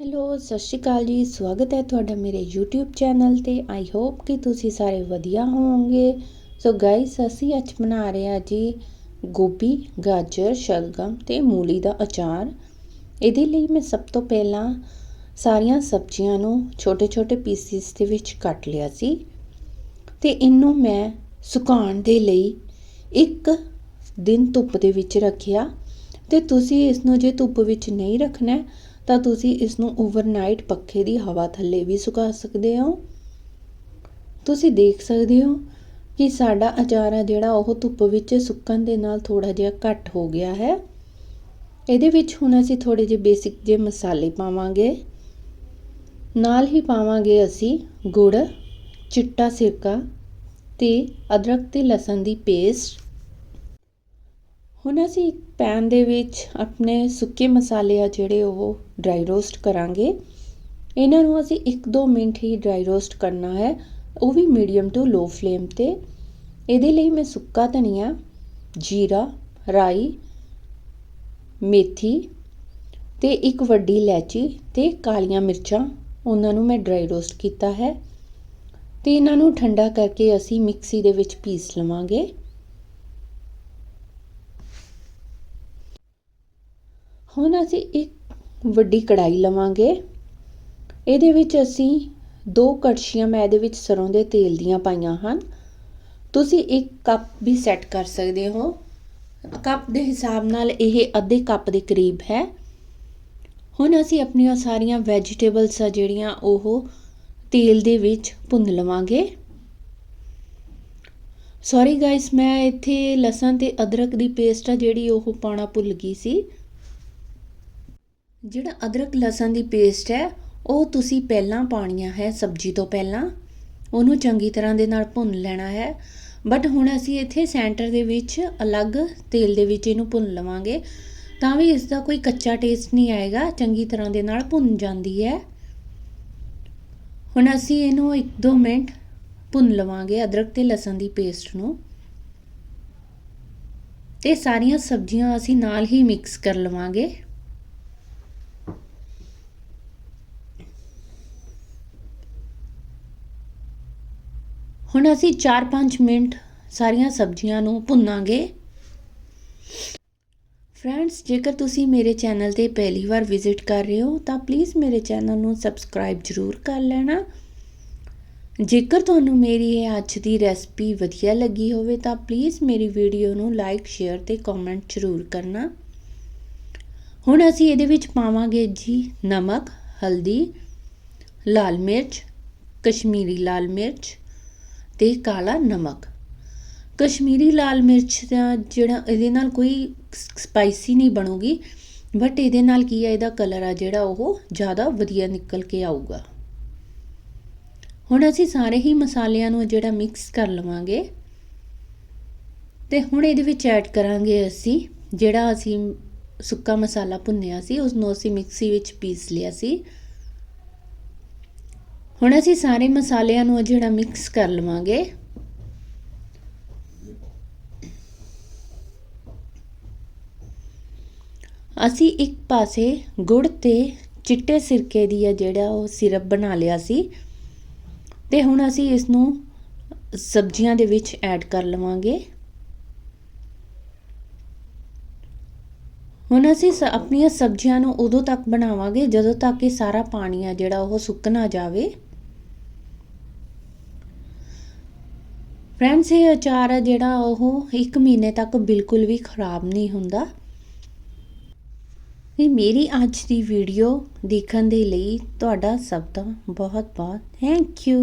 Hello, ਸਤਿ ਸ਼੍ਰੀ ਅਕਾਲ ਜੀ। ਸਵਾਗਤ ਹੈ ਤੁਹਾਡਾ ਮੇਰੇ YouTube ਚੈਨਲ ਤੇ। ਆਈ ਹੋਪ ਕਿ ਤੁਸੀਂ ਸਾਰੇ ਵਧੀਆ ਹੋਵੋਗੇ। ਸੋ ਗਾਇਸ ਅਸੀਂ ਅੱਜ ਬਣਾ ਰਹੇ ਹਾਂ ਜੀ ਗੋਭੀ, ਗਾਜਰ, ਸ਼ਲਗਮ ਤੇ ਮੂਲੀ ਦਾ ਅਚਾਰ। ਇਹਦੇ ਲਈ ਮੈਂ ਸਭ ਤੋਂ ਪਹਿਲਾਂ ਸਾਰੀਆਂ ਸਬਜ਼ੀਆਂ ਨੂੰ ਛੋਟੇ-ਛੋਟੇ ਪੀਸਿਸ ਦੇ ਵਿੱਚ ਕੱਟ ਲਿਆ ਸੀ ਤੇ ਇਹਨੂੰ ਮੈਂ ਸੁਕਾਉਣ ਦੇ ਲਈ ਇੱਕ ਦਿਨ ਧੁੱਪ ਦੇ ਵਿੱਚ ਰੱਖਿਆ। ਤੇ ਤੁਸੀਂ ਇਸ ਨੂੰ ਜੇ ਧੁੱਪ ਵਿੱਚ ਨਹੀਂ ਰੱਖਣਾ ਤਾਂ ਤੁਸੀਂ ਇਸ ਨੂੰ ਓਵਰਨਾਈਟ ਪੱਖੇ ਦੀ ਹਵਾ ਥੱਲੇ ਵੀ ਸੁਕਾ ਸਕਦੇ ਹੋ। ਤੁਸੀਂ ਦੇਖ ਸਕਦੇ ਹੋ ਕਿ ਸਾਡਾ ਅਚਾਰ ਆ ਜਿਹੜਾ ਉਹ ਧੁੱਪ ਵਿੱਚ ਸੁੱਕਣ ਦੇ ਨਾਲ ਥੋੜਾ ਜਿਹਾ ਘੱਟ ਹੋ ਗਿਆ ਹੈ। ਇਹਦੇ ਵਿੱਚ ਹੁਣ ਅਸੀਂ ਥੋੜੇ ਜਿਹੇ ਬੇਸਿਕ ਜਿਹੇ ਮਸਾਲੇ ਪਾਵਾਂਗੇ। ਨਾਲ ਹੀ ਪਾਵਾਂਗੇ ਅਸੀਂ ਗੁੜ, ਚਿੱਟਾ ਸਿਰਕਾ ਤੇ ਅਦਰਕ ਤੇ ਲਸਣ ਦੀ ਪੇਸਟ ਹੁਣ ਅਸੀਂ ਇੱਕ ਪੈਨ ਦੇ ਵਿੱਚ ਆਪਣੇ ਸੁੱਕੇ ਮਸਾਲੇ ਆ ਜਿਹੜੇ ਉਹ ਡਰਾਈ ਰੋਸਟ ਕਰਾਂਗੇ। ਇਹਨਾਂ ਨੂੰ ਅਸੀਂ 1-2 ਮਿੰਟ ਹੀ ਡਰਾਈ ਰੋਸਟ ਕਰਨਾ ਹੈ। ਉਹ ਵੀ ਮੀਡੀਅਮ ਟੂ ਲੋ ਫਲੇਮ ਤੇ। ਇਹਦੇ ਲਈ ਮੈਂ ਸੁੱਕਾ ਧਨੀਆ, ਜੀਰਾ, ਰਾਈ, ਮੇਥੀ ਤੇ ਇੱਕ ਵੱਡੀ ਇਲਾਇਚੀ ਤੇ ਕਾਲੀਆਂ ਮਿਰਚਾਂ ਉਹਨਾਂ ਨੂੰ ਮੈਂ ਡਰਾਈ ਰੋਸਟ ਕੀਤਾ ਹੈ। ਤੇ ਇਹਨਾਂ ਨੂੰ ਠੰਡਾ ਕਰਕੇ ਅਸੀਂ ਮਿਕਸੀ ਦੇ ਵਿੱਚ ਪੀਸ ਲਵਾਂਗੇ। ਹੁਣ ਅਸੀਂ ਇੱਕ ਵੱਡੀ ਕੜਾਈ ਲਵਾਂਗੇ। ਇਹਦੇ ਵਿੱਚ ਅਸੀਂ ਦੋ ਕੜਛੀਆਂ, ਮੈਂ ਇਹਦੇ ਵਿੱਚ ਸਰੋਂ ਦੇ ਤੇਲ ਦੀਆਂ ਪਾਈਆਂ ਹਨ। ਤੁਸੀਂ ਇੱਕ ਕੱਪ ਵੀ ਸੈੱਟ ਕਰ ਸਕਦੇ ਹੋ। ਕੱਪ ਦੇ ਹਿਸਾਬ ਨਾਲ ਇਹ ਅੱਧੇ ਕੱਪ ਦੇ ਕਰੀਬ ਹੈ। ਹੁਣ ਅਸੀਂ ਆਪਣੀਆਂ ਸਾਰੀਆਂ ਵੈਜੀਟੇਬਲਸ ਆ ਜਿਹੜੀਆਂ, ਉਹ ਤੇਲ ਦੇ ਵਿੱਚ ਭੁੰਨ ਲਵਾਂਗੇ। ਸੌਰੀ ਗਾਇਸ ਮੈਂ ਇੱਥੇ ਲਸਣ ਤੇ ਅਦਰਕ ਦੀ ਪੇਸਟ ਆ ਜਿਹੜੀ ਉਹ ਪਾਉਣਾ ਭੁੱਲ ਗਈ ਸੀ। ਜਿਹੜਾ ਅਦਰਕ ਲਸਣ ਦੀ ਪੇਸਟ ਹੈ, ਉਹ ਤੁਸੀਂ ਪਹਿਲਾਂ ਪਾਣੀਆਂ ਹੈ ਸਬਜ਼ੀ ਤੋਂ ਪਹਿਲਾਂ। ਉਹਨੂੰ ਚੰਗੀ ਤਰ੍ਹਾਂ ਦੇ ਨਾਲ ਭੁੰਨ ਲੈਣਾ ਹੈ। ਬਟ ਹੁਣ ਅਸੀਂ ਇੱਥੇ ਸੈਂਟਰ ਦੇ ਵਿੱਚ ਅਲੱਗ ਤੇਲ ਦੇ ਵਿੱਚ ਇਹਨੂੰ ਭੁੰਨ ਲਵਾਂਗੇ। ਤਾਂ ਵੀ ਇਸ ਦਾ ਕੋਈ ਕੱਚਾ ਟੇਸਟ ਨਹੀਂ ਆਏਗਾ, ਚੰਗੀ ਤਰ੍ਹਾਂ ਦੇ ਨਾਲ ਭੁੰਨ ਜਾਂਦੀ ਹੈ। ਹੁਣ ਅਸੀਂ ਇਹਨੂੰ 1-2 ਮਿੰਟ ਭੁੰਨ ਲਵਾਂਗੇ ਅਦਰਕ ਤੇ ਲਸਣ ਦੀ ਪੇਸਟ ਨੂੰ। ਤੇ ਸਾਰੀਆਂ ਸਬਜ਼ੀਆਂ ਅਸੀਂ ਨਾਲ ਹੀ ਮਿਕਸ ਕਰ ਲਵਾਂਗੇ। ਹੁਣ ਅਸੀਂ 4-5 ਮਿੰਟ ਸਾਰੀਆਂ ਸਬਜ਼ੀਆਂ ਨੂੰ ਭੁੰਨਾਂਗੇ। ਫਰੈਂਡਸ ਜੇਕਰ ਤੁਸੀਂ ਮੇਰੇ ਚੈਨਲ ਤੇ ਪਹਿਲੀ ਵਾਰ ਵਿਜ਼ਿਟ ਕਰ ਰਹੇ ਹੋ, ਤਾਂ ਪਲੀਜ਼ ਮੇਰੇ ਚੈਨਲ ਨੂੰ ਸਬਸਕ੍ਰਾਈਬ ਜ਼ਰੂਰ ਕਰ ਲੈਣਾ। ਜੇਕਰ ਤੁਹਾਨੂੰ ਮੇਰੀ ਇਹ ਅੱਜ ਦੀ ਰੈਸਪੀ ਵਧੀਆ ਲੱਗੀ ਹੋਵੇ, ਤਾਂ ਪਲੀਜ਼ ਮੇਰੀ ਵੀਡੀਓ ਨੂੰ ਲਾਈਕ ਸ਼ੇਅਰ ਤੇ ਕਮੈਂਟ ਜ਼ਰੂਰ ਕਰਨਾ। ਹੁਣ ਅਸੀਂ ਇਹਦੇ ਵਿੱਚ ਪਾਵਾਂਗੇ ਜੀ ਨਮਕ, ਹਲਦੀ, ਲਾਲ ਮਿਰਚ, ਕਸ਼ਮੀਰੀ ਲਾਲ ਮਿਰਚ ਤੇ ਕਾਲਾ ਨਮਕ। ਕਸ਼ਮੀਰੀ ਲਾਲ ਮਿਰਚ ਦਾ ਜਿਹੜਾ ਇਹਦੇ ਨਾਲ ਕੋਈ ਸਪਾਈਸੀ ਨਹੀਂ ਬਣੂਗੀ ਬਟ ਇਹਦੇ ਨਾਲ ਕੀ ਹੈ ਇਹਦਾ ਕਲਰ ਆ ਜਿਹੜਾ ਉਹ ਜ਼ਿਆਦਾ ਵਧੀਆ ਨਿਕਲ ਕੇ ਆਊਗਾ। ਹੁਣ ਅਸੀਂ ਸਾਰੇ ਹੀ ਮਸਾਲਿਆਂ ਨੂੰ ਜਿਹੜਾ ਮਿਕਸ ਕਰ ਲਵਾਂਗੇ। ਤੇ ਹੁਣ ਇਹਦੇ ਵਿੱਚ ਐਡ ਕਰਾਂਗੇ ਅਸੀਂ ਜਿਹੜਾ ਅਸੀਂ ਸੁੱਕਾ ਮਸਾਲਾ ਭੁੰਨਿਆ ਸੀ ਉਸ ਨੂੰ ਅਸੀਂ ਮਿਕਸੀ ਵਿੱਚ ਪੀਸ ਲਿਆ ਸੀ। ਹੁਣ ਅਸੀਂ ਸਾਰੇ ਮਸਾਲਿਆਂ ਨੂੰ ਜਿਹੜਾ ਮਿਕਸ ਕਰ ਲਵਾਂਗੇ। ਅਸੀਂ ਇੱਕ ਪਾਸੇ ਗੁੜ ਤੇ ਚਿੱਟੇ ਸਿਰਕੇ ਦੀ ਆ ਜਿਹੜਾ ਉਹ ਸਿਰਪ ਬਣਾ ਲਿਆ ਸੀ ਤੇ ਹੁਣ ਅਸੀਂ ਇਸ ਨੂੰ ਸਬਜ਼ੀਆਂ ਦੇ ਵਿੱਚ ਐਡ ਕਰ ਲਵਾਂਗੇ। ਹੁਣ ਅਸੀਂ ਆਪਣੀਆਂ ਸਬਜ਼ੀਆਂ ਨੂੰ ਉਦੋਂ ਤੱਕ ਬਣਾਵਾਂਗੇ ਜਦੋਂ ਤੱਕ ਇਹ ਸਾਰਾ ਪਾਣੀ ਆ ਜਿਹੜਾ ਉਹ ਸੁੱਕ ਨਾ ਜਾਵੇ। ਫਰੈਂਡਸ, ਇਹ ਅਚਾਰ ਆ ਜਿਹੜਾ ਉਹ 1 ਮਹੀਨੇ ਤੱਕ ਬਿਲਕੁਲ ਵੀ ਖਰਾਬ ਨਹੀਂ ਹੁੰਦਾ। ਇਹ ਮੇਰੀ ਅੱਜ ਦੀ ਵੀਡੀਓ ਦੇਖਣ ਦੇ ਲਈ ਤੁਹਾਡਾ ਸਭ ਦਾ ਬਹੁਤ ਬਹੁਤ ਥੈਂਕ ਯੂ